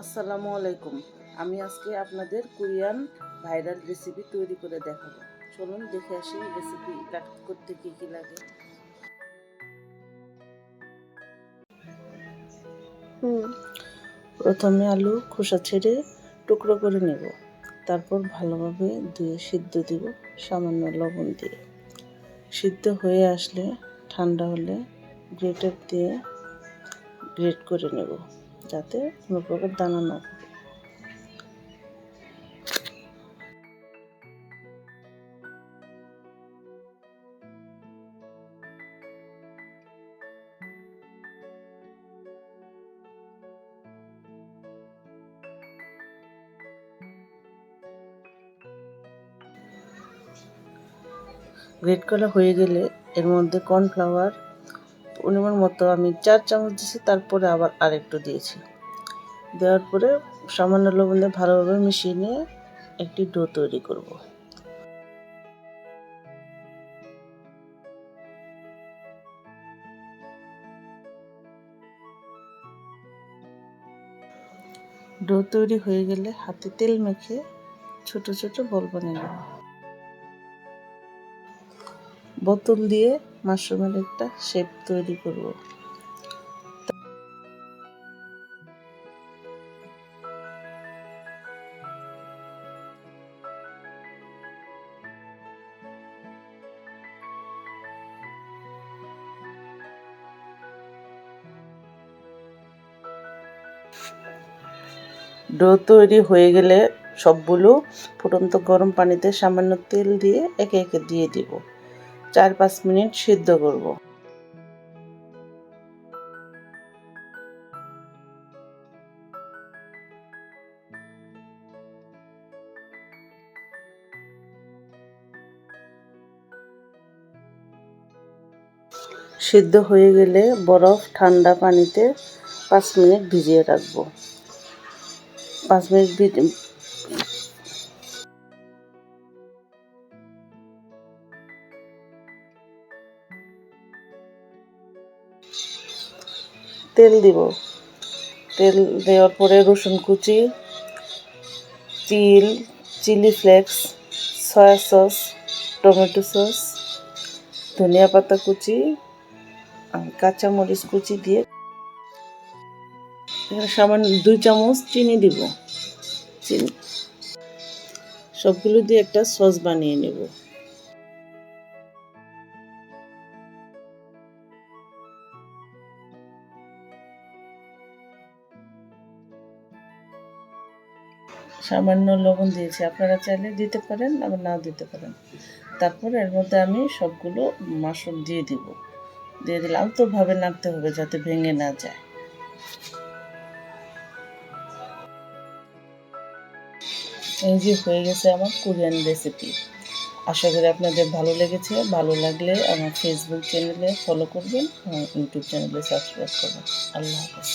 আসসালামু আলাইকুম। আমি আজকে আপনাদের কোরিয়ান ভাইরাল রেসিপি তৈরি করে দেখাবো। চলুন দেখে আসি রেসিপি করতে কী কী লাগে। প্রথমে আলু খোসা ছেড়ে টুকরো করে নেব। তারপর ভালোভাবে ধুয়ে সিদ্ধ দিব সামান্য লবণ দিয়ে। সিদ্ধ হয়ে আসলে ঠান্ডা হলে গ্রেটার দিয়ে গ্রেট করে নেব। যাতে কোনো প্রকার দানা না গ্রেট করা হয়ে গেলে এর মধ্যে কর্নফ্লাওয়ার পরিমাণ মতো আমি চার চামচ দিয়েছি, তারপরে আবার আরেকটু দিয়েছি। দেওয়ার পরে সামান্য লবণ দিয়ে ভালোভাবে মিশিয়ে নিয়ে একটি ডো তৈরি করব। ডো তৈরি হয়ে গেলে হাতে তেল মেখে ছোট ছোট বল বানিয়ে নেব। বোতল দিয়ে মাশরুমের একটা শেপ তৈরি করব। ডো তৈরি হয়ে গেলে সবগুলো ফুটন্ত গরম পানিতে সামান্য তেল দিয়ে একে একে দিয়ে দিব। চার পাঁচ মিনিট সিদ্ধ করব। সিদ্ধ হয়ে গেলে বরফ ঠান্ডা পানিতে পাঁচ মিনিট ভিজিয়ে রাখব। পাঁচ মিনিট তেল দিব। তেল দেওয়ার পরে রসুন কুচি, তিল, chilli flakes, soya sauce, tomato sauce, ধনিয়া পাতা কুচি কাঁচামরিচ কুচি দিয়ে এখানে সামান্য দুই চামচ চিনি দিব। চিনি। সবগুলো দিয়ে একটা সস বানিয়ে নেব। সামান্য লবণ দিয়েছি। আপনারা চাইলে দিতে পারেন, আবার নাও দিতে পারেন। তারপর এর মধ্যে আমি সবগুলো মাশরুম দিয়ে দিব। দিয়ে দিলে আলতোভাবে নাড়তে হবে যাতে ভেঙে না যায়। এই যে হয়ে গেছে আমার কোরিয়ান রেসিপি। আশা করি আপনাদের ভালো লেগেছে। ভালো লাগলে আমার ফেসবুক চ্যানেলে ফলো করবেন ইউটিউব চ্যানেলে সাবস্ক্রাইব করবেন। আল্লাহ হাফেজ।